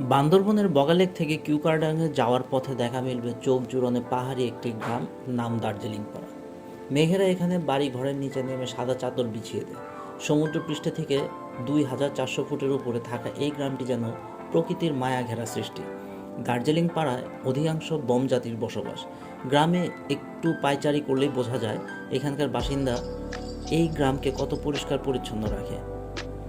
বান্দরবনের বগালেক থেকে কিউকারডাঙ্গে যাওয়ার পথে দেখা মিলবে চোখ জুড়নে পাহাড়ি একটি গ্রাম, নাম দার্জিলিং পাড়া মেঘেরা এখানে বাড়ি ঘরের নিচে নেমে সাদা চাদর বিছিয়ে দেয়। সমুদ্রপৃষ্ঠ থেকে দুই হাজার চারশো ফুটের উপরে থাকা এই গ্রামটি যেন প্রকৃতির মায়া ঘেরা সৃষ্টি। দার্জিলিং পাড়ায় অধিকাংশ বম জাতির বসবাস। গ্রামে একটু পায়চারি করলেই বোঝা যায়, এখানকার বাসিন্দা এই গ্রামকে কত পরিষ্কার পরিচ্ছন্ন রাখে।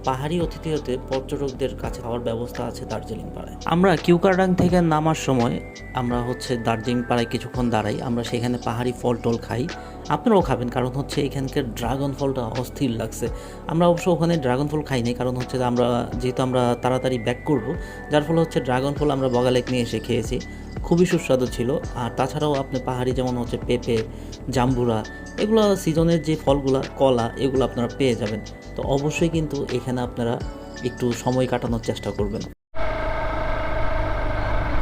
পাহাড়ি অতিথি হতে পর্যটকদের কাছে খাওয়ার ব্যবস্থা আছে দার্জিলিং পাড়ায়। আমরা কিউকারডাং থেকে নামার সময় আমরা হচ্ছে দার্জিলিং পাড়ায় কিছুক্ষণ দাঁড়াই, আমরা সেখানে পাহাড়ি ফল টল খাই। আপনারাও খাবেন, কারণ হচ্ছে এখানকার ড্রাগন ফলটা অস্থির লাগছে। আমরা অবশ্য ওখানে ড্রাগন ফল খাইনি কারণ হচ্ছে আমরা যেহেতু আমরা তাড়াতাড়ি ব্যাক করব, যার ফলে হচ্ছে ড্রাগন ফল আমরা বগালেক নিয়ে এসে খেয়েছি। খুবই সুস্বাদু ছিল। আর তাছাড়াও আপনি পাহাড়ি যেমন হচ্ছে পেঁপে, জাম্বুরা, এগুলো সিজনের যে ফলগুলা, কলা, এগুলো আপনারা পেয়ে যাবেন। তো অবশ্যই কিন্তু এখানে আপনারা একটু সময় কাটানোর চেষ্টা করবেন।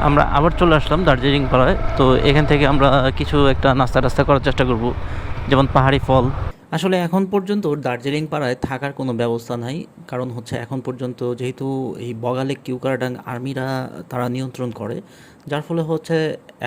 আমরা আবার চলে আসলাম দার্জিলিং পাড়ায়। তো এখান থেকে আমরা কিছু একটা নাস্তা টাস্তা করার চেষ্টা করব। যেমন পাহাড়ি ফল আসলে এখন পর্যন্ত দার্জিলিং পাড়ায় থাকার কোনো ব্যবস্থা নাই। কারণ হচ্ছে এখন পর্যন্ত যেহেতু এই বগালে কিউকারডাং আর্মিরা তারা নিয়ন্ত্রণ করে, যার ফলে হচ্ছে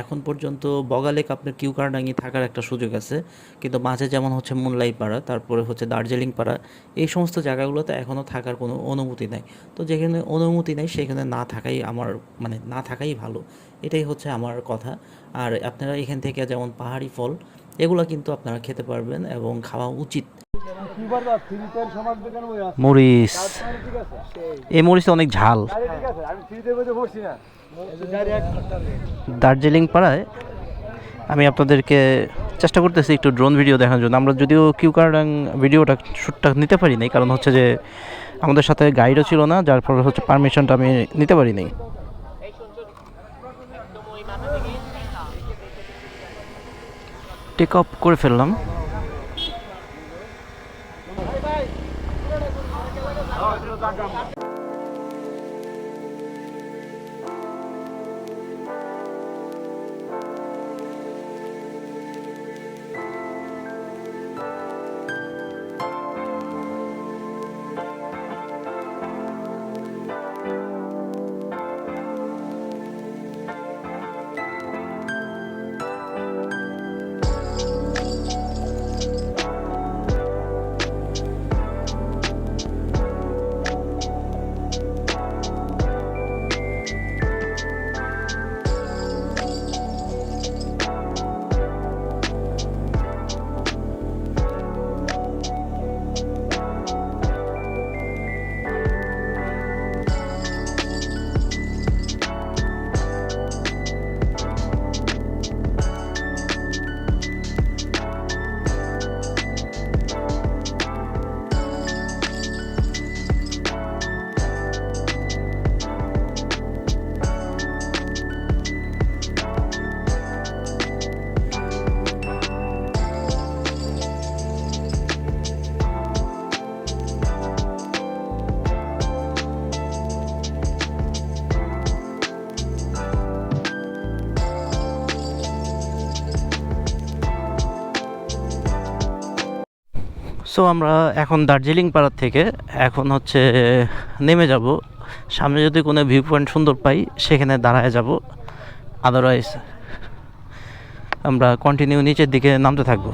এখন পর্যন্ত বগালেক আপনার কিউকারডাঙ্গি থাকার একটা সুযোগ আছে। কিন্তু মাঝে যেমন হচ্ছে মুনলাই পাড়া তারপরে হচ্ছে দার্জিলিং পাড়া এই সমস্ত জায়গাগুলোতে এখনও থাকার কোনো অনুমতি নাই। তো যেখানে অনুমতি নেই সেখানে না থাকাই আমার মানে না থাকাই ভালো। এটাই হচ্ছে আমার কথা। আর আপনারা এখান থেকে যেমন পাহাড়ি ফল এগুলো কিন্তু আপনারা খেতে পারবেন এবং খাওয়া উচিত। মরিচ। এই মরিচ অনেক ঝাল। দার্জিলিং পাড়ায় আমি আপনাদেরকে চেষ্টা করতেছি একটু ড্রোন ভিডিও দেখানোর জন্য। আমরা যদিও কিউ কিউকারডাং ভিডিওটা শ্যুটটা নিতে পারি নাই, কারণ হচ্ছে যে আমাদের সাথে গাইডও ছিল না, যার ফলে হচ্ছে পারমিশনটা আমি নিতে পারি নাই। টেক অফ করে ফেললাম। সো আমরা এখন দার্জিলিং পাড়ার থেকে এখন হচ্ছে নেমে যাব। সামনে যদি কোনো ভিউ পয়েন্ট সুন্দর পাই, সেখানে দাঁড়ায় যাব। আদারওয়াইজ আমরা কন্টিনিউ নিচের দিকে নামতে থাকব।